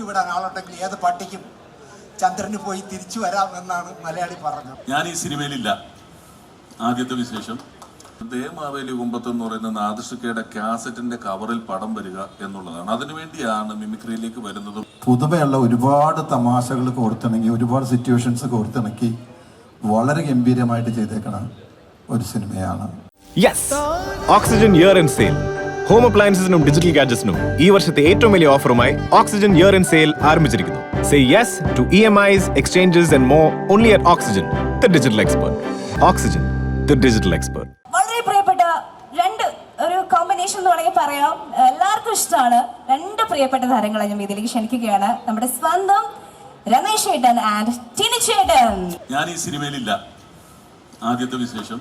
ഇറക്കി വിടാൻ ആളുണ്ടെങ്കിൽ ഏത് പട്ടിക്കും ചന്ദ്രന് പോയി തിരിച്ചു വരാം എന്നാണ് മലയാളി പറഞ്ഞത്. ഞാൻ ഈ സിനിമയിലില്ല. ആദ്യത്തെ വിശേഷം. ദേമാവേലി കുമ്പത്ത് എന്ന് പറയുന്ന നാദൃഷിക്കയുടെ കാസറ്റിന്റെ കവറിൽ പടം വരിക എന്നുള്ളതാണ്. അതിനുവേണ്ടിയാണ് മിമിക്രിയിലേക്ക് വരുന്നത്. പുതുമയുള്ള ഒരുപാട് തമാശകൾ കോർത്തിണങ്ങി ഒരുപാട് സിറ്റുവേഷൻസ് കോർത്തിണക്കി വളരെ ഗംഭീരമായിട്ട് ചെയ്തേക്കണ ഒരു സിനിമയാണ്. Yes Oxygen year end sale home അപ്ലയൻസസിനും digital ഗാഡ്ജറ്റ്സിനും ഈ വർഷത്തെ ഏറ്റവും വലിയ ഓഫറുമായി ഓക്സിജൻ ഇയർ ഇൻ സെയിൽ ആരംഭിച്ചിരിക്കുന്നു. Say yes to E M Is exchanges and more only at Oxygen the digital expert Oxygen the digital expert വളരെ പ്രിയപ്പെട്ട രണ്ട് ഒരു കോമ്പിനേഷൻ എന്ന് വേണമെങ്കിൽ പറയാം. എല്ലാവർക്കും ഇഷ്ടമാണ്. രണ്ട് പ്രിയപ്പെട്ട താരങ്ങളെ ഞാൻ ഇതിലേക്ക് ക്ഷണിക്കുകയാണ്. നമ്മുടെ സ്വന്തം രമേശ് ചേട്ടൻ ആൻഡ് ടിനി ചേട്ടൻ. ഞാൻ ഈ സിനിമയിലില്ല. ആദ്യത്തെ വിശേഷം.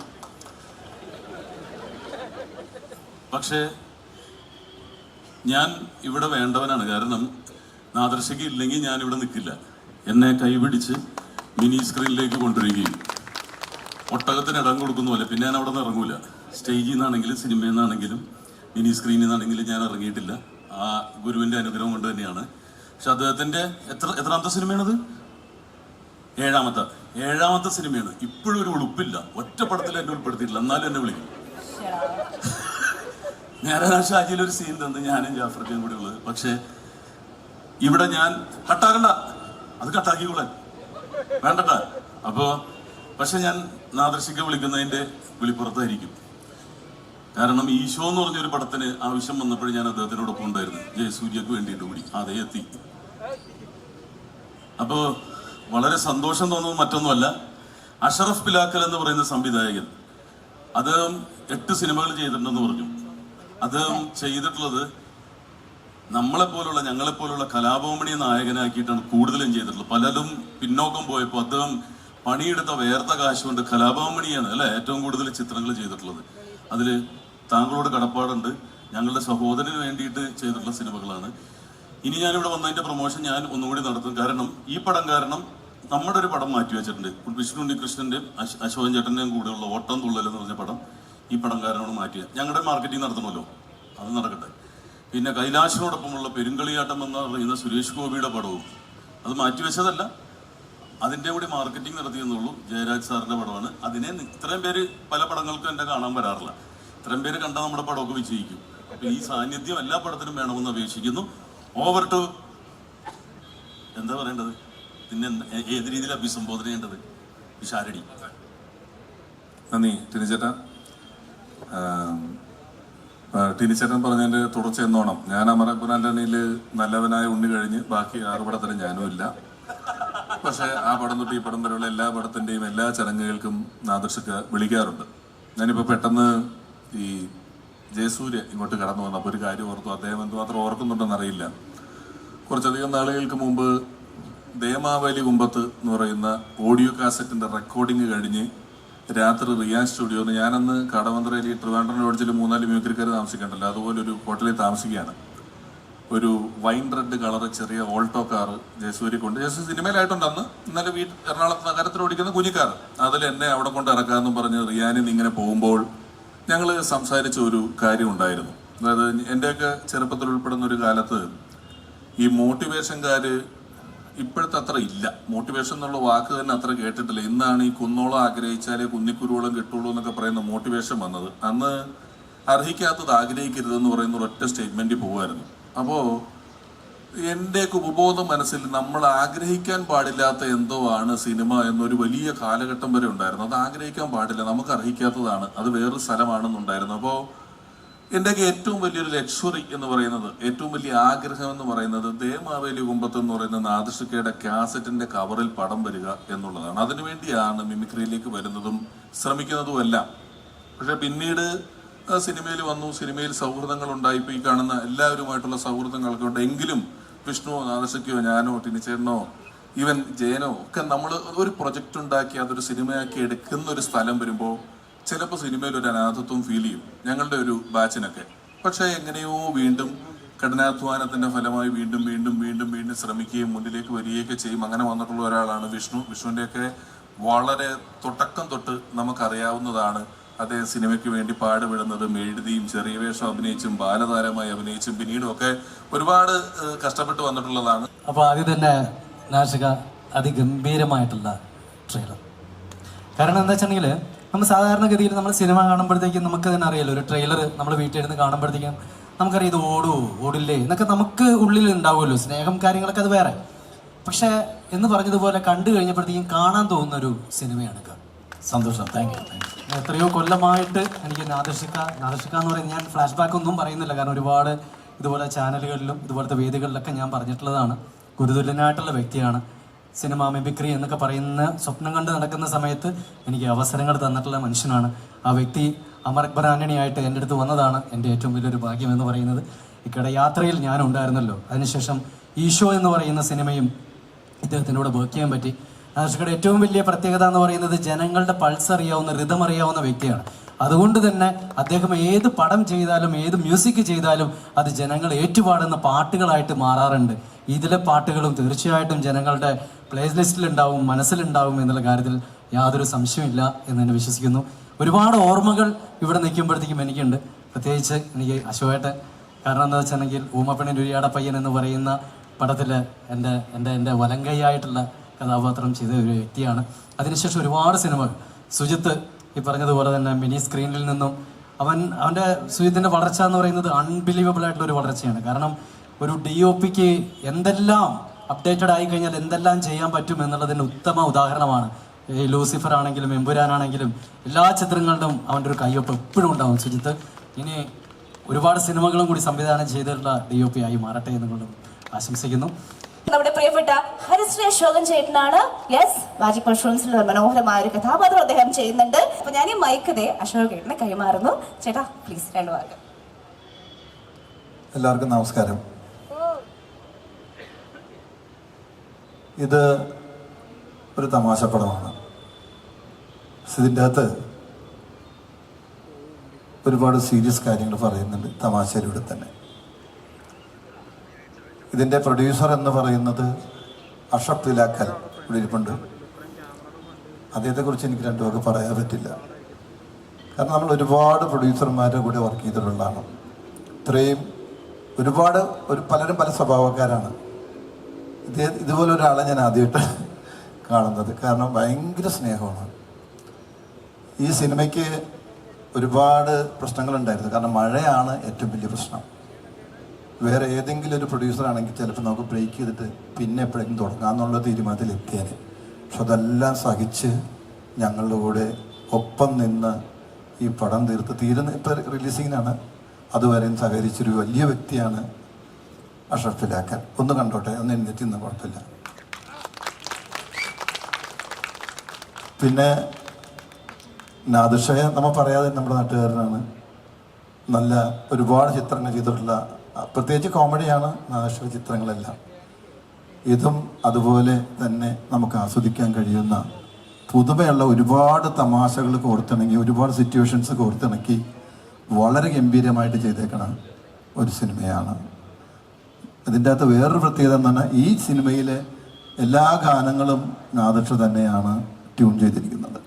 പക്ഷേ ഞാൻ ഇവിടെ വേണ്ടവനാണ്. കാരണം നാദർശയ്ക്ക് ഇല്ലെങ്കിൽ ഞാൻ ഇവിടെ നിൽക്കില്ല. എന്നെ കൈപിടിച്ച് മിനി സ്ക്രീനിലേക്ക് കൊണ്ടുവരികയും ഒട്ടകത്തിന് ഇടം കൊടുക്കുന്ന പോലെ. പിന്നെ ഞാൻ അവിടെ നിന്ന് ഇറങ്ങൂല. സ്റ്റേജിൽ നിന്നാണെങ്കിലും സിനിമയിൽ നിന്നാണെങ്കിലും മിനി സ്ക്രീനിൽ നിന്നാണെങ്കിലും ഞാൻ ഇറങ്ങിയിട്ടില്ല. ആ ഗുരുവിന്റെ അനുഗ്രഹം കൊണ്ട് തന്നെയാണ്. പക്ഷെ അദ്ദേഹത്തിന്റെ എത്ര എത്രാമത്തെ സിനിമയാണത്? ഏഴാമത്തെ. ഏഴാമത്തെ സിനിമയാണ്. ഇപ്പോഴും ഒരു ഉളുപ്പില്ല. ഒറ്റ പടത്തിൽ എന്നെ ഉൾപ്പെടുത്തിയിട്ടില്ല. എന്നാലും എന്നെ വിളിക്കും. നേരെ ഷാജിയിൽ ഒരു സീൻ തന്ന്. ഞാനും ജാഫർക്കും കൂടി ഉള്ളത്. പക്ഷേ ഇവിടെ ഞാൻ കട്ടാക്കണ്ട. അത് കട്ടാക്കിക്കൂടെ വേണ്ടട്ട. അപ്പോ പക്ഷെ ഞാൻ നാദർശിക്ക വിളിക്കുന്നതിന്റെ വിളിപ്പുറത്തായിരിക്കും. കാരണം ഈശോ എന്ന് പറഞ്ഞൊരു പടത്തിന് ആവശ്യം വന്നപ്പോഴും ഞാൻ അദ്ദേഹത്തിനോടൊപ്പം ഉണ്ടായിരുന്നു. ജയസൂര്യക്ക് വേണ്ടിയിട്ട് കൂടി. അതേ എത്തി. അപ്പോ വളരെ സന്തോഷം തോന്നുന്നത് മറ്റൊന്നുമല്ല. അഷറഫ് പിലാക്കൽ എന്ന് പറയുന്ന സംവിധായകൻ അദ്ദേഹം എട്ട് സിനിമകൾ ചെയ്തിട്ടുണ്ടെന്ന് പറഞ്ഞു. അദ്ദേഹം ചെയ്തിട്ടുള്ളത് നമ്മളെ പോലുള്ള ഞങ്ങളെ പോലുള്ള കലാഭവമണി നായകനാക്കിയിട്ടാണ് കൂടുതലും ചെയ്തിട്ടുള്ളത്. പലരും പിന്നോക്കം പോയപ്പോൾ അദ്ദേഹം പണിയെടുത്ത വേർത്ത കാശ് കൊണ്ട് കലാഭവമണിയാണ് അല്ലെ ഏറ്റവും കൂടുതൽ ചിത്രങ്ങൾ ചെയ്തിട്ടുള്ളത്. അതിൽ താങ്കളോട് കടപ്പാടുണ്ട്. ഞങ്ങളുടെ സഹോദരന് വേണ്ടിയിട്ട് ചെയ്തിട്ടുള്ള സിനിമകളാണ്. ഇനി ഞാനിവിടെ വന്നതിന്റെ പ്രൊമോഷൻ ഞാൻ ഒന്നുകൂടി നടത്തും. കാരണം ഈ പടം കാരണം നമ്മുടെ ഒരു പടം മാറ്റി വെച്ചിട്ടുണ്ട്. വിഷ്ണു ഉണ്ണികൃഷ്ണന്റെയും അശോകൻ ചേട്ടന്റെയും കൂടെയുള്ള ഓട്ടം തുള്ളൽ എന്ന് പറഞ്ഞ പടം. ഈ പടം മാറ്റിയ. ഞങ്ങളുടെ മാർക്കറ്റിംഗ് നടത്തണമല്ലോ. അത് നടക്കട്ടെ. പിന്നെ കൈലാശിനോടൊപ്പമുള്ള പെരുങ്കളിയാട്ടം എന്ന് പറയുന്ന സുരേഷ് ഗോപിയുടെ പടവും. അത് മാറ്റിവെച്ചതല്ല അതിന്റെ കൂടി മാർക്കറ്റിംഗ് നടത്തിയെന്നുള്ളൂ ജയരാജ് സാറിന്റെ പടമാണ്. അതിനെ ഇത്രയും പേര് പല പടങ്ങൾക്കും എന്റെ കാണാൻ വരാറില്ല. ഇത്രയും പേര് കണ്ടാൽ നമ്മുടെ പടമൊക്കെ വിജയിക്കും. അപ്പം ഈ സാന്നിധ്യം എല്ലാ പടത്തിനും വേണമെന്ന് അപേക്ഷിക്കുന്നു. ഓവർ ടു എന്താ പറയേണ്ടത്? പിന്നെ ഏത് രീതിയിൽ അഭിസംബോധന ചെയ്യേണ്ടത്? വിശാരടി നന്ദി ടിനിച്ചേട്ടൻ ടിനിച്ചേട്ടൻ പറഞ്ഞതിന്റെ തുടർച്ച എന്നോണം. ഞാൻ അമരപ്പൻ നല്ലവനായ ഉണ്ണി കഴിഞ്ഞ് ബാക്കി ആറ് പടത്തിലും ഞാനും ഇല്ല. പക്ഷെ ആ പടം തൊട്ട് ഈ പടം വരെയുള്ള എല്ലാ പടത്തിന്റെയും എല്ലാ ചടങ്ങുകൾക്കും നാദർശക്ക് വിളിക്കാറുണ്ട്. ഞാനിപ്പോ പെട്ടെന്ന് ഈ ജയസൂര്യ ഇങ്ങോട്ട് കടന്നു വന്നപ്പോൾ ഒരു കാര്യം ഓർത്തു അദ്ദേഹം എന്തുമാത്രം ഓർക്കുന്നുണ്ടെന്ന് അറിയില്ല കുറച്ചധികം നാളുകൾക്ക് മുമ്പ് ദേമാവലി കുമ്പത്ത് എന്ന് പറയുന്ന ഓഡിയോ കാസറ്റിന്റെ റെക്കോർഡിംഗ് കഴിഞ്ഞ് രാത്രി റിയാൻ സ്റ്റുഡിയോ എന്ന് ഞാനന്ന് കടവന്ത്രയിൽ ഈ ട്രിവാൻഡ്രം ലോഡ്ജിൽ മൂന്നാൽ മ്യൂക്രിക്കാർ താമസിക്കണ്ടല്ലോ. അതുപോലെ ഒരു ഹോട്ടലിൽ താമസിക്കുകയാണ്. ഒരു വൈൻ റെഡ് കളർ ചെറിയ ഓൾട്ടോ കാർ ജയസൂരി കൊണ്ട് ജയസൂരി സിനിമയിലായിട്ടുണ്ട് അന്ന്. ഇന്നലെ വീട്ടിൽ എറണാകുളത്ത് നഗരത്തിൽ ഓടിക്കുന്ന കുഞ്ഞിക്കാർ അതിൽ എന്നെ അവിടെ കൊണ്ട് ഇറക്കാമെന്നും പറഞ്ഞ് റിയാനിൽ നിന്ന് ഇങ്ങനെ പോകുമ്പോൾ ഞങ്ങൾ സംസാരിച്ച ഒരു കാര്യം ഉണ്ടായിരുന്നു. അതായത് എന്റെയൊക്കെ ചെറുപ്പത്തിൽ ഉൾപ്പെടുന്ന ഒരു കാലത്ത് ഈ മോട്ടിവേഷൻകാര് ഇപ്പോഴത്തെ അത്ര ഇല്ല. മോട്ടിവേഷൻ എന്നുള്ള വാക്ക് തന്നെ അത്ര കേട്ടിട്ടില്ല. ഇന്നാണ് ഈ കുന്നോളം ആഗ്രഹിച്ചാലേ കുന്നിക്കുരുവോളം കിട്ടുള്ളൂ എന്നൊക്കെ പറയുന്ന മോട്ടിവേഷൻ വന്നത്. അന്ന് അർഹിക്കാത്തത് ആഗ്രഹിക്കരുതെന്ന് പറയുന്ന ഒരൊറ്റ സ്റ്റേറ്റ്മെന്റിൽ പോകുമായിരുന്നു അപ്പോ എന്റെയൊക്കെ ഉപബോധ മനസ്സിൽ നമ്മൾ ആഗ്രഹിക്കാൻ പാടില്ലാത്ത എന്തോ ആണ് സിനിമ എന്നൊരു വലിയ കാലഘട്ടം വരെ ഉണ്ടായിരുന്നു. അത് ആഗ്രഹിക്കാൻ പാടില്ല. നമുക്ക് അർഹിക്കാത്തതാണ്. അത് വേറൊരു സ്ഥലമാണെന്നുണ്ടായിരുന്നു. അപ്പോൾ എന്റെയൊക്കെ ഏറ്റവും വലിയൊരു ലക്ഷറി എന്ന് പറയുന്നത് ഏറ്റവും വലിയ ആഗ്രഹം എന്ന് പറയുന്നത് ദേമാവേലി കുമ്പത്ത് എന്ന് പറയുന്ന നാദൃഷിക്കയുടെ കാസറ്റിന്റെ കവറിൽ പടം വരിക എന്നുള്ളതാണ്. അതിനുവേണ്ടിയാണ് മിമിക്രിയിലേക്ക് വരുന്നതും ശ്രമിക്കുന്നതും എല്ലാം പക്ഷെ പിന്നീട് സിനിമയിൽ വന്നു സിനിമയിൽ സൗഹൃദങ്ങൾ ഉണ്ടായി. ഈ കാണുന്ന എല്ലാവരുമായിട്ടുള്ള സൗഹൃദങ്ങളൊക്കെ ഉണ്ട്. എങ്കിലും വിഷ്ണുവോ നാദശയ്ക്കോ ഞാനോ ടിനിച്ചേട്ടനോ ഈവൻ ജയനോ ഒക്കെ നമ്മൾ ഒരു പ്രൊജക്റ്റ് ഉണ്ടാക്കി അതൊരു സിനിമയാക്കി എടുക്കുന്ന ഒരു സ്ഥലം വരുമ്പോൾ ചിലപ്പോൾ സിനിമയിൽ ഒരു അനാഥത്വം ഫീൽ ചെയ്യും. ഞങ്ങളുടെ ഒരു ബാച്ചിനൊക്കെ. പക്ഷേ എങ്ങനെയോ വീണ്ടും കഠിനാധ്വാനത്തിന്റെ ഫലമായി വീണ്ടും വീണ്ടും വീണ്ടും വീണ്ടും ശ്രമിക്കുകയും മുന്നിലേക്ക് വരികയൊക്കെ ചെയ്യും. അങ്ങനെ വന്നിട്ടുള്ള ഒരാളാണ് വിഷ്ണു. വിഷ്ണുവിന്റെയൊക്കെ വളരെ തുടക്കം തൊട്ട് നമുക്കറിയാവുന്നതാണ് അദ്ദേഹം സിനിമയ്ക്ക് വേണ്ടി പാടുപെടുന്നതും. എഴുതിയും ചെറിയ വേഷം അഭിനയിച്ചും ബാലതാരമായി അഭിനയിച്ചും പിന്നീടും ഒക്കെ ഒരുപാട് കഷ്ടപ്പെട്ട് വന്നിട്ടുള്ളതാണ്. അപ്പോൾ ആദ്യം തന്നെ നാശിക അതിഗംഭീരമായിട്ടുള്ള ട്രെയിലർ കാരണം എന്താ വെച്ചിട്ടുണ്ടെങ്കിൽ നമ്മൾ സാധാരണഗതിയിൽ നമ്മൾ സിനിമ കാണുമ്പോഴത്തേക്കും നമുക്ക് തന്നെ അറിയാലോ ഒരു ട്രെയിലർ നമ്മൾ വീട്ടിൽ ഇരുന്ന് കാണുമ്പോഴത്തേക്കും നമുക്കറിയാം ഇത് ഓടോ ഓടില്ലേ എന്നൊക്കെ നമുക്ക് ഉള്ളിൽ ഉണ്ടാവുമല്ലോ സ്നേഹം കാര്യങ്ങളൊക്കെ അത് വേറെ. പക്ഷേ എന്ന് പറഞ്ഞതുപോലെ കണ്ടു കഴിഞ്ഞപ്പോഴത്തേക്കും കാണാൻ തോന്നുന്ന ഒരു സിനിമയാണ് സന്തോഷം താങ്ക് യു എത്രയോ കൊല്ലമായിട്ട് എനിക്ക് നാദർഷിക്ക നാദർഷിക്ക എന്ന് പറയുന്നത് ഞാൻ ഫ്ലാഷ് ബാക്ക് ഒന്നും പറയുന്നില്ല. കാരണം ഒരുപാട് ഇതുപോലെ ചാനലുകളിലും ഇതുപോലത്തെ വേദികളിലൊക്കെ ഞാൻ പറഞ്ഞിട്ടുള്ളതാണ്. ഗുരുതുല്യനായിട്ടുള്ള വ്യക്തിയാണ്. സിനിമ മിമിക്രി എന്നൊക്കെ പറയുന്ന സ്വപ്നം കണ്ട് നടക്കുന്ന സമയത്ത് എനിക്ക് അവസരങ്ങൾ തന്നിട്ടുള്ള മനുഷ്യനാണ്. ആ വ്യക്തി അമർ അക്ബർ ആന്റണിയായിട്ട് എന്റെ അടുത്ത് വന്നതാണ് എന്റെ ഏറ്റവും വലിയൊരു ഭാഗ്യം എന്ന് പറയുന്നത്. ഇക്കടെ യാത്രയിൽ ഞാൻ ഉണ്ടായിരുന്നല്ലോ. അതിനുശേഷം ഈശോ എന്ന് പറയുന്ന സിനിമയും ഇദ്ദേഹത്തിനോട് വർക്ക് ചെയ്യാൻ പറ്റി. ആഷിഖയുടെ ഏറ്റവും വലിയ പ്രത്യേകത എന്ന് പറയുന്നത് ജനങ്ങളുടെ പൾസ് അറിയാവുന്ന റിതം അറിയാവുന്ന വ്യക്തിയാണ്. അതുകൊണ്ട് തന്നെ അദ്ദേഹം ഏത് പടം ചെയ്താലും ഏത് മ്യൂസിക് ചെയ്താലും അത് ജനങ്ങൾ ഏറ്റുപാടുന്ന പാട്ടുകളായിട്ട് മാറാറുണ്ട്. ഇതിലെ പാട്ടുകളും തീർച്ചയായിട്ടും ജനങ്ങളുടെ പ്ലേലിസ്റ്റിൽ ലിസ്റ്റിലുണ്ടാവും മനസ്സിലുണ്ടാവും എന്നുള്ള കാര്യത്തിൽ യാതൊരു സംശയമില്ല എന്ന് തന്നെ വിശ്വസിക്കുന്നു. ഒരുപാട് ഓർമ്മകൾ ഇവിടെ നിൽക്കുമ്പോഴത്തേക്കും എനിക്കുണ്ട്. പ്രത്യേകിച്ച് എനിക്ക് അശോകേട്ടൻ കാരണം എന്താ വെച്ചിട്ടുണ്ടെങ്കിൽ ഊമപ്പണി ഉരിയാട പയ്യൻ എന്ന് പറയുന്ന പടത്തിൽ എന്റെ എന്റെ എന്റെ വലങ്കൈയായിട്ടുള്ള കഥാപാത്രം ചെയ്ത ഒരു വ്യക്തിയാണ്. അതിനുശേഷം ഒരുപാട് സിനിമകൾ. സുജിത്ത് ഈ പറഞ്ഞതുപോലെ തന്നെ മിനി സ്ക്രീനിൽ നിന്നും അവൻ അവന്റെ സുജിത്തിന്റെ വളർച്ച എന്ന് പറയുന്നത് അൺബിലീവബിൾ ആയിട്ടുള്ള ഒരു വളർച്ചയാണ്. കാരണം ഒരു ഡി ഒ പിക്ക് എന്തെല്ലാം അപ്ഡേറ്റഡ് ആയി കഴിഞ്ഞാൽ എന്തെല്ലാം ചെയ്യാൻ പറ്റും എന്നുള്ളതിന് ഉത്തമ ഉദാഹരണമാണ്. ഈ ലൂസിഫർ ആണെങ്കിലും എമ്പുരാനാണെങ്കിലും എല്ലാ ചിത്രങ്ങളിലും അവന്റെ ഒരു കയ്യൊപ്പ് എപ്പോഴും ഉണ്ടാവും. സുജിത്ത് ഇനി ഒരുപാട് സിനിമകളും കൂടി സംവിധാനം ചെയ്തിട്ടുള്ള ഡി ഒ പി ആയി മാറട്ടെ എന്നുകൊണ്ടും ആശംസിക്കുന്നു. നമ്മുടെ പ്രിയപ്പെട്ട ഹരിശ്രീ അശോകൻ ചേട്ടനാണ്. യെസ് മാജിക് മഷ്റൂംസിൽ മനോഹരമായ ഒരു കഥാപാത്രം അദ്ദേഹം ചെയ്യുന്നുണ്ട്. അപ്പൊ ഞാൻ ഈ മൈക്ക് ദേ അശോക് ചേട്ടനെ കൈമാറുന്നു. ചേട്ടാ പ്ലീസ് രണ്ടു വാക്ക്. എല്ലാവർക്കും നമസ്കാരം. ഇത് ഒരു തമാശ പടമാണ്. ഇതിന്റെ അകത്ത് ഒരുപാട് സീരിയസ് കാര്യങ്ങൾ പറയുന്നുണ്ട് തമാശയിലൂടെ തന്നെ. ഇതിന്റെ പ്രൊഡ്യൂസർ എന്ന് പറയുന്നത് അഷഫ് തിലാക്കൽ ഇവിടെ ഇരിപ്പുണ്ട്. അദ്ദേഹത്തെക്കുറിച്ച് എനിക്ക് രണ്ടു വാക്ക് പറയാൻ പറ്റില്ല. കാരണം നമ്മൾ ഒരുപാട് പ്രൊഡ്യൂസർമാരുടെ കൂടെ വർക്ക് ചെയ്തിട്ടുള്ളതാണ്. ഇത്രയും ഒരുപാട് ഒരു പലരും പല സ്വഭാവക്കാരാണ്. ഇദ്ദേഹം ഇതുപോലെ ഒരാളെ ഞാൻ ആദ്യമായിട്ട് കാണുന്നത്. കാരണം ഭയങ്കര സ്നേഹമാണ്. ഈ സിനിമയ്ക്ക് ഒരുപാട് പ്രശ്നങ്ങളുണ്ടായിരുന്നു. കാരണം മഴയാണ് ഏറ്റവും വലിയ പ്രശ്നം. വേറെ ഏതെങ്കിലും ഒരു പ്രൊഡ്യൂസർ ആണെങ്കിൽ ചിലപ്പോൾ നമുക്ക് ബ്രേക്ക് ചെയ്തിട്ട് പിന്നെ എപ്പോഴെങ്കിലും തുടങ്ങാമെന്നുള്ള തീരുമാനത്തിൽ എത്തിയാൽ പക്ഷെ അതെല്ലാം സഹിച്ച് ഞങ്ങളുടെ കൂടെ ഒപ്പം നിന്ന് ഈ പടം തീർത്ത് തീരുന്ന ഇപ്പം റിലീസിങ്ങിനാണ് അതുവരെയും സഹകരിച്ചൊരു വലിയ വ്യക്തിയാണ് അഷറഫിലാക്കൻ ഒന്ന് കണ്ടോട്ടെ? ഒന്ന് എഴുന്നേറ്റ് ഇന്ന് കുഴപ്പമില്ല. പിന്നെ നാദിഷയെ നമ്മൾ പറയാതെ നമ്മുടെ നാട്ടുകാരനാണ്. നല്ല ഒരുപാട് ചിത്രങ്ങൾ ചെയ്തിട്ടുള്ള പ്രത്യേകിച്ച് കോമഡിയാണ് നാഗേശ്വര ചിത്രങ്ങളെല്ലാം. ഇതും അതുപോലെ തന്നെ നമുക്ക് ആസ്വദിക്കാൻ കഴിയുന്ന പുതുമയുള്ള ഒരുപാട് തമാശകൾ കോർത്തിണങ്ങി ഒരുപാട് സിറ്റുവേഷൻസ് കോർത്തിണക്കി വളരെ ഗംഭീരമായിട്ട് ചെയ്തേക്കണ ഒരു സിനിമയാണ്. അതിന്റെ അകത്ത് വേറൊരു പ്രത്യേകത എന്ന് പറഞ്ഞാൽ ഈ സിനിമയിലെ എല്ലാ ഗാനങ്ങളും നാദക്ഷ തന്നെയാണ് ട്യൂൺ ചെയ്തിരിക്കുന്നത്.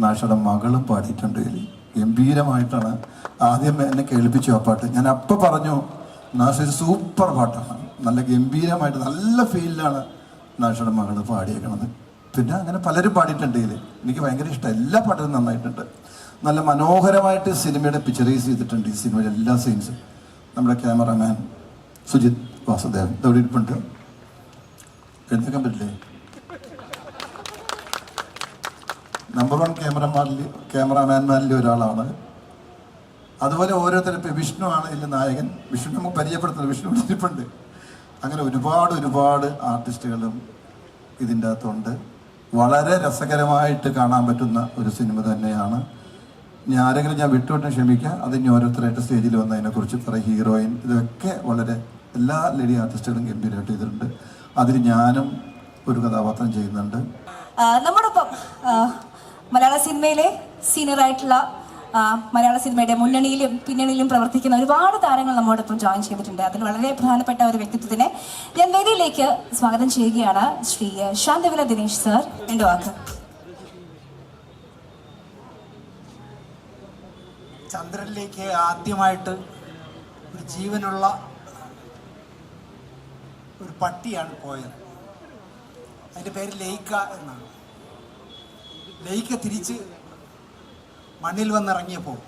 നാഷയുടെ മകളും പാടിയിട്ടുണ്ട് ഇതിൽ. ഗംഭീരമായിട്ടാണ് ആദ്യം എന്നെ കേൾപ്പിച്ചു ആ പാട്ട്. ഞാൻ അപ്പം പറഞ്ഞു നാഷ സൂപ്പർ പാട്ടാണ്. നല്ല ഗംഭീരമായിട്ട് നല്ല ഫീലിലാണ് നാഷയുടെ മകൾ പാടിയേക്കണത്. പിന്നെ അങ്ങനെ പലരും പാടിയിട്ടുണ്ട് ഇതിൽ എനിക്ക് ഭയങ്കര ഇഷ്ടം. എല്ലാ പാട്ടും നന്നായിട്ടുണ്ട്. നല്ല മനോഹരമായിട്ട് സിനിമയുടെ പിക്ചറൈസ് ചെയ്തിട്ടുണ്ട് ഈ സിനിമയുടെ എല്ലാ സീൻസും. നമ്മുടെ ക്യാമറമാൻ സുജിത് വാസുദേവൻ. ഇതവിടെ ഇരിപ്പുണ്ട് എഴുന്നേക്കാൻ പറ്റില്ലേ? നമ്പർ വൺ ക്യാമറമാരിൽ ക്യാമറാമാൻമാരിൽ ഒരാളാണ്. അതുപോലെ ഓരോരുത്തരും ഇപ്പം വിഷ്ണു ആണ് ഇതിൽ നായകൻ. വിഷ്ണു നമുക്ക് പരിചയപ്പെടുത്തുന്നത് വിഷ്ണു ഇരിപ്പുണ്ട്. അങ്ങനെ ഒരുപാട് ഒരുപാട് ആർട്ടിസ്റ്റുകളും ഇതിന്റെ അകത്തുണ്ട്. വളരെ രസകരമായിട്ട് കാണാൻ പറ്റുന്ന ഒരു സിനിമ തന്നെയാണ്. ഇനി ആരെങ്കിലും ഞാൻ വിട്ടുവിട്ട് ക്ഷമിക്കാം. അത് ഇനി ഓരോരുത്തരായിട്ട് സ്റ്റേജിൽ വന്നതിനെക്കുറിച്ച് പറയും ഹീറോയിൻ ഇതൊക്കെ വളരെ എല്ലാ ലേഡി ആർട്ടിസ്റ്റുകളും ഗംഭീരമായിട്ട് ചെയ്തിട്ടുണ്ട്. അതിൽ ഞാനും ഒരു കഥാപാത്രം ചെയ്യുന്നുണ്ട്. ആ, മലയാള സിനിമയിലെ സീനിയർ ആയിട്ടുള്ള മലയാള സിനിമയുടെ മുന്നണിയിലും പിന്നണിയിലും പ്രവർത്തിക്കുന്ന ഒരുപാട് താരങ്ങൾ നമ്മോടൊപ്പം ജോയിൻ ചെയ്തിട്ടുണ്ട്. അതിൽ വളരെ പ്രധാനപ്പെട്ട ഒരു വ്യക്തിത്വത്തിനെ ഞാൻ വേദിയിലേക്ക് സ്വാഗതം ചെയ്യുകയാണ് ശ്രീ ശാന്തവില ദിനേശ് സർ രണ്ട് വാക്ക്. ചന്ദ്രനിലേക്ക് ആദ്യമായിട്ട് ഒരു ജീവനുള്ള ഒരു പട്ടിയാണ് പോയത്. അതിന്റെ പേര് ലേക്ക എന്നാണ്. ലെയ്ക്ക തിരിച്ച് മണ്ണിൽ വന്നിറങ്ങിയപ്പോൾ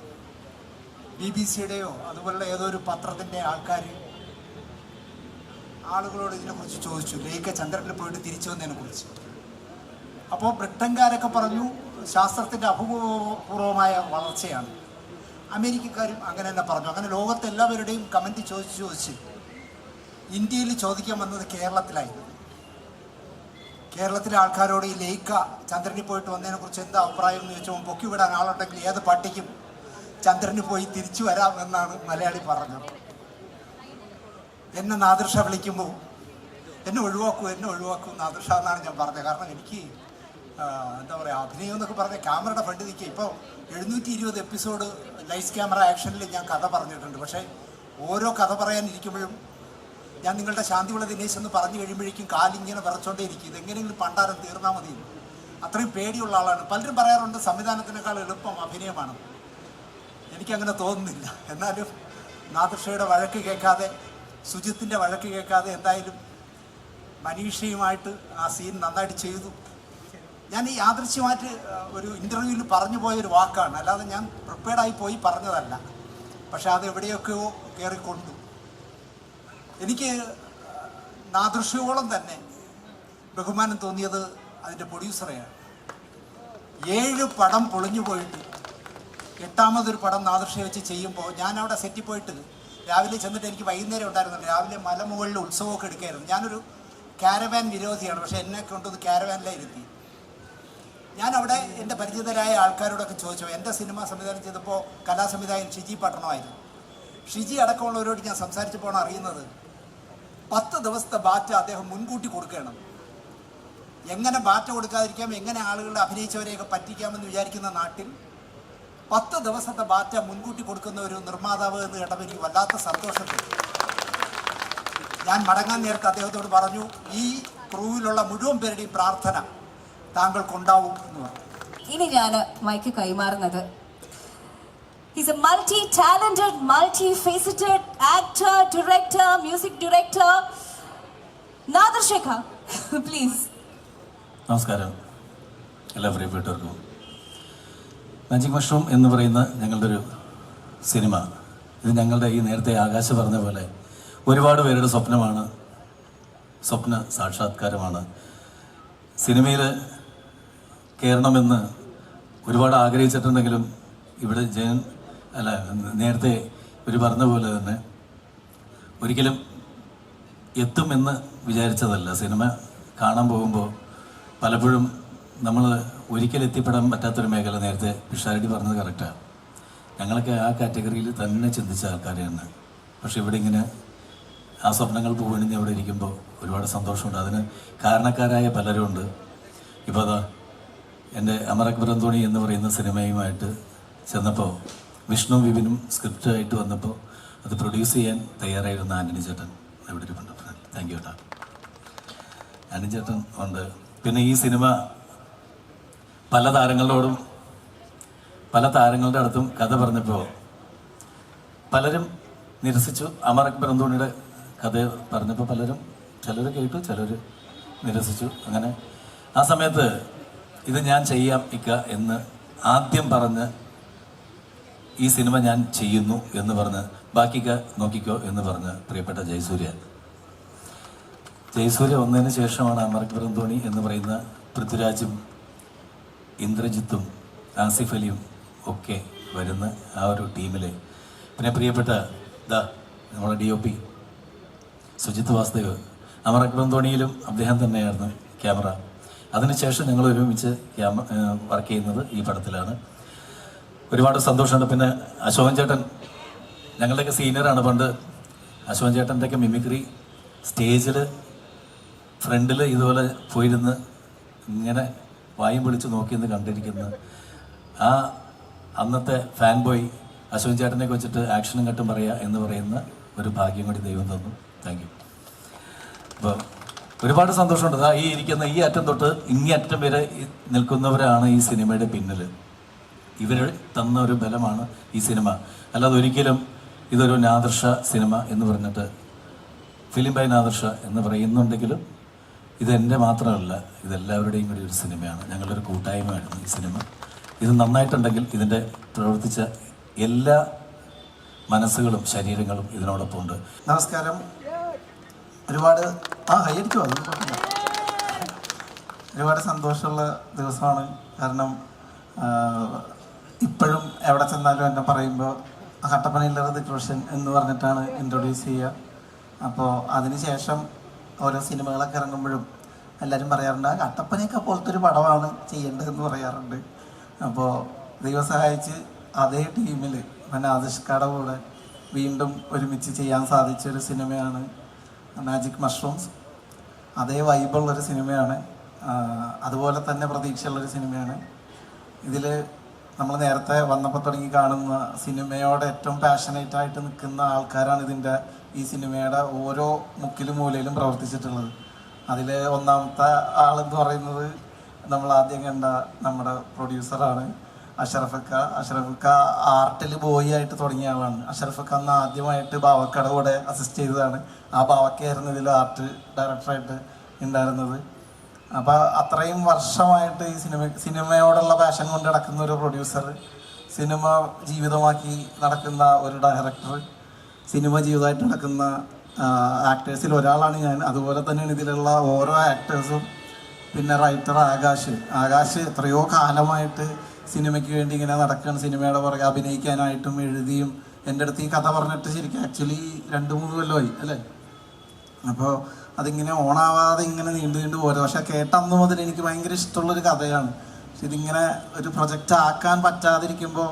ബി ബി സിയുടെയോ അതുപോലുള്ള ഏതോ ഒരു പത്രത്തിന്റെ ആൾക്കാർ ആളുകളോട് ഇതിനെക്കുറിച്ച് ചോദിച്ചു. ലയിക്ക ചന്ദ്രനിൽ പോയിട്ട് തിരിച്ചു വന്നതിനെ കുറിച്ച് അപ്പോൾ ബ്രിട്ടൻകാരൊക്കെ പറഞ്ഞു ശാസ്ത്രത്തിന്റെ അഭൂപൂർവമായ വളർച്ചയാണ്. അമേരിക്കക്കാരും അങ്ങനെ തന്നെ പറഞ്ഞു. അങ്ങനെ ലോകത്തെ എല്ലാവരുടെയും കമന്റ് ചോദിച്ച് ചോദിച്ച് ഇന്ത്യയിൽ ചോദിക്കാൻ വന്നത് കേരളത്തിലായിരുന്നു. കേരളത്തിലെ ആൾക്കാരോട് ഈ ലയിക്ക ചന്ദ്രനിൽ പോയിട്ട് വന്നതിനെ കുറിച്ച് എന്താ അഭിപ്രായം എന്ന് ചോദിച്ചപ്പോൾ പൊക്കി വിടാൻ ആളുണ്ടെങ്കിൽ ഏത് പട്ടിക്കും ചന്ദ്രനിൽ പോയി തിരിച്ചു വരാം എന്നാണ് മലയാളി പറഞ്ഞത്. എന്നെ നാദൃഷ വിളിക്കുമ്പോൾ എന്നെ ഒഴിവാക്കൂ എന്നെ ഒഴിവാക്കൂ നാദൃഷ എന്നാണ് ഞാൻ പറഞ്ഞത്. കാരണം എനിക്ക് എന്താ പറയുക അഭിനയം എന്നൊക്കെ പറഞ്ഞ ക്യാമറയുടെ ഫണ്ട് നിൽക്കുക. ഇപ്പോൾ എഴുന്നൂറ്റി ഇരുപത് എപ്പിസോഡ് ലൈസ് ക്യാമറ ആക്ഷനിൽ ഞാൻ കഥ പറഞ്ഞിട്ടുണ്ട്. പക്ഷേ ഓരോ കഥ പറയാനിരിക്കുമ്പോഴും ഞാൻ നിങ്ങളുടെ ശാന്തിയുള്ള ദിനേശ് എന്ന് പറഞ്ഞു കഴിയുമ്പോഴേക്കും കാലിങ്ങനെ വിറച്ചോണ്ടേ ഇരിക്കും ഇതെങ്ങനെയെങ്കിലും പണ്ടാരം തീർന്നാൽ മതി. അത്രയും പേടിയുള്ള ആളാണ്. പലരും പറയാറുണ്ട് സംവിധാനത്തിനേക്കാൾ എളുപ്പം അഭിനയമാണ്. എനിക്കങ്ങനെ തോന്നുന്നില്ല. എന്നാലും നാദൃഷയുടെ വഴക്ക് കേൾക്കാതെ സുജിത്തിന്റെ വഴക്ക് കേൾക്കാതെ എന്തായാലും മനീഷയുമായിട്ട് ആ സീൻ നന്നായിട്ട് ചെയ്തു. ഞാൻ ഈ യാദൃശ്യമായിട്ട് ഒരു ഇന്റർവ്യൂവിൽ പറഞ്ഞു പോയൊരു വാക്കാണ്. അല്ലാതെ ഞാൻ പ്രിപ്പയർഡായി പോയി പറഞ്ഞതല്ല. പക്ഷെ അത് എവിടെയൊക്കെയോ കയറിക്കൊണ്ടു എനിക്ക് നാദൃശ്യോളം തന്നെ ബഹുമാനം തോന്നിയത് അതിന്റെ പ്രൊഡ്യൂസറെയാണ് ഏഴ് പടം പൊളിഞ്ഞു പോയിട്ട് എട്ടാമതൊരു പടം നാദൃശ്യ വെച്ച് ചെയ്യുമ്പോൾ ഞാൻ അവിടെ സെറ്റിൽ പോയിട്ട് രാവിലെ ചെന്നിട്ട് എനിക്ക് വൈകുന്നേരം ഉണ്ടായിരുന്നില്ല. രാവിലെ മലമുകളിൽ ഉത്സവമൊക്കെ എടുക്കായിരുന്നു. ഞാനൊരു കാരവാൻ വിരോധിയാണ്. പക്ഷേ എന്നെ കൊണ്ടൊന്ന് കാരവാനിലായിരുത്തി ഞാൻ അവിടെ എന്റെ പരിചിതരായ ആൾക്കാരോടൊക്കെ ചോദിച്ചു എന്റെ സിനിമ സംവിധാനം ചെയ്തപ്പോൾ കലാസംവിധായകൻ ഷിജി പട്ടണമായിരുന്നു. ഷിജി അടക്കമുള്ളവരോട് ഞാൻ സംസാരിച്ചപ്പോഴാണ് അറിയുന്നത് പത്ത് ദിവസത്തെ ബാറ്റ അദ്ദേഹം മുൻകൂട്ടി കൊടുക്കണം. എങ്ങനെ ബാറ്റ കൊടുക്കാതിരിക്കാം എങ്ങനെ ആളുകളെ അഭിനയിച്ചവരെയൊക്കെ പറ്റിക്കാമെന്ന് വിചാരിക്കുന്ന നാട്ടിൽ പത്ത് ദിവസത്തെ ബാറ്റ മുൻകൂട്ടി കൊടുക്കുന്ന ഒരു നിർമ്മാതാവ് എന്ന് കേട്ടപ്പോൾ എനിക്ക് വല്ലാത്ത സന്തോഷത്തിൽ ഞാൻ മടങ്ങാൻ നേരത്തെ അദ്ദേഹത്തോട് പറഞ്ഞു ഈ ക്രൂവിലുള്ള മുഴുവൻ പേരുടെയും പ്രാർത്ഥന താങ്കൾക്കുണ്ടാവും എന്ന് പറഞ്ഞു. ഇനി ഞാൻ മൈക്ക് കൈമാറുന്നത് He's a multi-talented, multi-faceted actor, director, music director. Nader Shekhar, please. നമസ്കാരം. എല്ലാ പ്രിയപ്പെട്ടവർക്കും. മാജിക് മഷ്റൂം എന്ന് പറയുന്ന ഞങ്ങളുടെ ഒരു സിനിമ. ഇത് ഞങ്ങളുടെ ഈ നേരത്തെ ആകാശ പറഞ്ഞ പോലെ ഒരുപാട് പേരുടെ സ്വപ്നമാണ്. സ്വപ്ന സാക്ഷാത്കാരമാണ്. സിനിമയിൽ കയറണമെന്ന് ഒരുപാട് ആഗ്രഹിച്ചിട്ടുണ്ടെങ്കിലും ഇവിടെ ജയൻ അല്ല നേരത്തെ ഒരു പറഞ്ഞ പോലെ തന്നെ ഒരിക്കലും എത്തുമെന്ന് വിചാരിച്ചതല്ല. സിനിമ കാണാൻ പോകുമ്പോൾ പലപ്പോഴും നമ്മൾ ഒരിക്കലും എത്തിപ്പെടാൻ പറ്റാത്തൊരു മേഖല നേരത്തെ പിഷാരടി പറഞ്ഞത് കറക്റ്റാണ് ഞങ്ങളൊക്കെ ആ കാറ്റഗറിയിൽ തന്നെ ചിന്തിച്ച ആൾക്കാരെയാണ് പക്ഷെ ഇവിടെ ഇങ്ങനെ ആ സ്വപ്നങ്ങൾ പൂവണിഞ്ഞ് അവിടെ ഇരിക്കുമ്പോൾ ഒരുപാട് സന്തോഷമുണ്ട്. അതിന് കാരണക്കാരായ പലരുമുണ്ട് ഇപ്പോൾ അതാ എന്റെ അമർ അക്ബർ അന്തോണി എന്ന് പറയുന്ന സിനിമയുമായിട്ട് ചെന്നപ്പോൾ വിഷ്ണു വിപിനും സ്ക്രിപ്റ്റ് ആയിട്ട് വന്നപ്പോൾ അത് പ്രൊഡ്യൂസ് ചെയ്യാൻ തയ്യാറായിരുന്ന ആന്റണി ചേട്ടൻ ഇവിടെ ഇരിപ്പുണ്ട്. താങ്ക് യു ചേട്ടാ ആന്റണി ചേട്ടൻ ഉണ്ട്. പിന്നെ ഈ സിനിമ പല താരങ്ങളോടും പല താരങ്ങളുടെ അടുത്തും കഥ പറഞ്ഞപ്പോൾ പലരും നിരസിച്ചു. അമർ അക്ബർ അന്തോണിയുടെ കഥ പറഞ്ഞപ്പോൾ പലരും ചിലർ കേട്ടു ചിലർ നിരസിച്ചു. അങ്ങനെ ആ സമയത്ത് ഇത് ഞാൻ ചെയ്യാം ഇക്ക എന്ന് ആദ്യം പറഞ്ഞ് ഈ സിനിമ ഞാൻ ചെയ്യുന്നു എന്ന് പറഞ്ഞ് ബാക്കിക്ക് നോക്കിക്കോ എന്ന് പറഞ്ഞ് പ്രിയപ്പെട്ട ജയസൂര്യ. ജയസൂര്യ വന്നതിന് ശേഷമാണ് അമർക്ക് ബ്രന്തോണി എന്ന് പറയുന്ന പൃഥ്വിരാജും ഇന്ദ്രജിത്തും ആസിഫ് അലിയും ഒക്കെ വരുന്ന ആ ഒരു ടീമിലെ പിന്നെ പ്രിയപ്പെട്ട ദാ നമ്മുടെ D O P Sujith Vasudev. Amar ബ്രന്തോണിയിലും അദ്ദേഹം തന്നെയായിരുന്നു ക്യാമറ. അതിനുശേഷം ഞങ്ങൾ ഒരുമിച്ച് ക്യാമ വർക്ക് ചെയ്യുന്നത് ഈ പടത്തിലാണ്. ഒരുപാട് സന്തോഷമുണ്ട്. പിന്നെ അശോകൻ ചേട്ടൻ ഞങ്ങളുടെയൊക്കെ സീനിയറാണ് പണ്ട്. അശോകൻ ചേട്ടന്റെയൊക്കെ മിമിക്രി സ്റ്റേജിൽ ഫ്രണ്ടിൽ ഇതുപോലെ പോയിരുന്ന് ഇങ്ങനെ വായും വിളിച്ച് നോക്കിയെന്ന് കണ്ടിരിക്കുന്ന. ആ അന്നത്തെ ഫാൻ ബോയ് അശോകൻ ചേട്ടനെ വെച്ചിട്ട് ആക്ഷനും കട്ടും പറയുക എന്ന് പറയുന്ന ഒരു ഭാഗ്യം കൂടി ദൈവം തന്നു. താങ്ക് യു അപ്പോൾ ഒരുപാട് സന്തോഷമുണ്ട്. ഈ ഇരിക്കുന്ന ഈ അറ്റം തൊട്ട് ഇങ്ങേ അറ്റം വരെ നിൽക്കുന്നവരാണ് ഈ സിനിമയുടെ പിന്നിൽ ഇവർ തന്ന ഒരു ബലമാണ് ഈ സിനിമ. അല്ലാതെ ഒരിക്കലും ഇതൊരു നാദർശ സിനിമ എന്ന് പറഞ്ഞിട്ട് ഫിലിം ബൈ നാദർശ എന്ന് പറയുന്നുണ്ടെങ്കിലും ഇതെന്റെ മാത്രമല്ല ഇതെല്ലാവരുടെയും കൂടി ഒരു സിനിമയാണ്. ഞങ്ങളുടെ ഒരു കൂട്ടായ്മയാണ് ഈ സിനിമ. ഇത് നന്നായിട്ടുണ്ടെങ്കിൽ ഇതിന്റെ പ്രവർത്തിച്ച എല്ലാ മനസ്സുകളും ശരീരങ്ങളും ഇതിനോടൊപ്പം ഉണ്ട് നമസ്കാരം. ഒരുപാട് ആ കൈയടിച്ചു അത്. ഒരുപാട് സന്തോഷമുള്ള ദിവസമാണ്. കാരണം ഇപ്പോഴും എവിടെ ചെന്നാലും എന്നെ പറയുമ്പോൾ കട്ടപ്പനയില്ലറ ദിക്രോഷൻ എന്ന് പറഞ്ഞിട്ടാണ് ഇൻട്രൊഡ്യൂസ് ചെയ്യുക. അപ്പോൾ അതിനുശേഷം ഓരോ സിനിമകളൊക്കെ ഇറങ്ങുമ്പോഴും എല്ലാവരും പറയാറുണ്ട് ആ കട്ടപ്പനയൊക്കെ പോലത്തെ ഒരു പടമാണ് ചെയ്യേണ്ടതെന്ന് പറയാറുണ്ട്. അപ്പോൾ ദൈവം സഹായിച്ച് അതേ ടീമിൽ പിന്നെ ആദിഷ്കാടെ കൂടെ വീണ്ടും ഒരുമിച്ച് ചെയ്യാൻ സാധിച്ച ഒരു സിനിമയാണ് മാജിക് മഷ്റൂംസ് അതേ വൈബുള്ളൊരു സിനിമയാണ് അതുപോലെ തന്നെ പ്രതീക്ഷയുള്ളൊരു സിനിമയാണ്. ഇതിൽ നമ്മൾ നേരത്തെ വന്നപ്പോൾ തുടങ്ങി കാണുന്ന സിനിമയോട് ഏറ്റവും പാഷനേറ്റ് ആയിട്ട് നിൽക്കുന്ന ആൾക്കാരാണ് ഇതിന്റെ ഈ സിനിമയുടെ ഓരോ മുക്കിലും മൂലയിലും പ്രവർത്തിച്ചിട്ടുള്ളത്. അതിൽ ഒന്നാമത്തെ ആളെന്ന് പറയുന്നത് നമ്മൾ ആദ്യം കണ്ട നമ്മുടെ പ്രൊഡ്യൂസറാണ് അഷറഫക്ക അഷറഫക്ക ആർട്ടിൽ ബോയ് ആയിട്ട് തുടങ്ങിയ ആളാണ്. അഷറഫക്ക അന്ന് ആദ്യമായിട്ട് ബാവക്കയുടെ കൂടെ അസിസ്റ്റ് ചെയ്തതാണ്. ആ ബാവക്കയായിരുന്നു ഇതിൽ ആർട്ട് ഡയറക്ടറായിട്ട് ഉണ്ടായിരുന്നത്. അപ്പോൾ അത്രയും വർഷമായിട്ട് ഈ സിനിമ സിനിമയോടുള്ള പാഷൻ കൊണ്ട് നടക്കുന്ന ഒരു പ്രൊഡ്യൂസർ സിനിമ ജീവിതമാക്കി നടക്കുന്ന ഒരു ഡയറക്ടർ സിനിമ ജീവിതമായിട്ട് നടക്കുന്ന ആക്ടേഴ്സിൽ ഒരാളാണ് ഞാൻ. അതുപോലെ തന്നെയാണ് ഇതിലുള്ള ഓരോ ആക്ടേഴ്സും പിന്നെ റൈറ്റർ ആകാശ്. ആകാശ് എത്രയോ കാലമായിട്ട് സിനിമയ്ക്ക് വേണ്ടി ഇങ്ങനെ നടക്കുകയാണ്. സിനിമയുടെ പുറകെ അഭിനയിക്കാനായിട്ടും എഴുതിയും എന്റെ അടുത്ത് ഈ കഥ പറഞ്ഞിട്ട് ശരിക്കും ആക്ച്വലി രണ്ട് മൂന്ന് കൊല്ലമായി അല്ലേ? അപ്പോൾ അതിങ്ങനെ ഓണാവാതെ ഇങ്ങനെ നീണ്ടു നീണ്ടു പോലെ പക്ഷെ കേട്ട അന്ന് മുതൽ എനിക്ക് ഭയങ്കര ഇഷ്ടമുള്ളൊരു കഥയാണ്. പക്ഷെ ഇതിങ്ങനെ ഒരു പ്രൊജക്റ്റ് ആക്കാൻ പറ്റാതിരിക്കുമ്പോൾ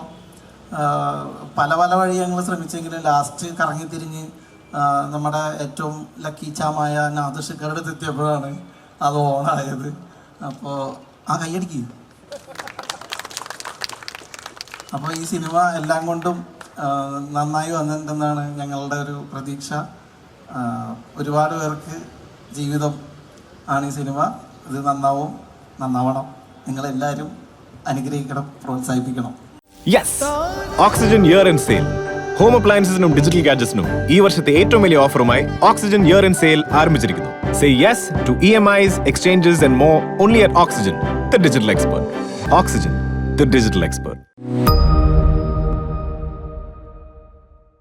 പല പല വഴി ഞങ്ങൾ ശ്രമിച്ചെങ്കിലും ലാസ്റ്റ് കറങ്ങിത്തിരിഞ്ഞ് നമ്മുടെ ഏറ്റവും ലക്കി ചാമായ നാദർഷിക്കറുടെ അടുത്ത് എത്തിയപ്പോഴാണ് അത് ഓണായത്. അപ്പോൾ ആ കൈയടിക്ക് അപ്പോൾ ഈ സിനിമ എല്ലാം കൊണ്ടും നന്നായി വന്നിട്ടുണ്ടെന്നാണ് ഞങ്ങളുടെ ഒരു പ്രതീക്ഷ. ഒരുപാട് പേർക്ക് ജീവിതം ആണ് ഈ സിനിമ. ഇത് നന്നാവും നന്നാവണം. നിങ്ങളെല്ലാവരും അനുഗ്രഹിക്കണം പ്രോത്സാഹിപ്പിക്കണം. Yes Oxygen year end sale home അപ്ലയൻസസിനും digital ഗാഡ്ജറ്റ്സിനും ഈ വർഷത്തെ ഏറ്റവും വലിയ ഓഫറുമായി ഓക്സിജൻ ഇയർ ഇൻ സെയിൽ ആരംഭിച്ചിരിക്കുന്നു. Say yes to E M Is exchanges and more only at Oxygen the digital expert Oxygen the digital expert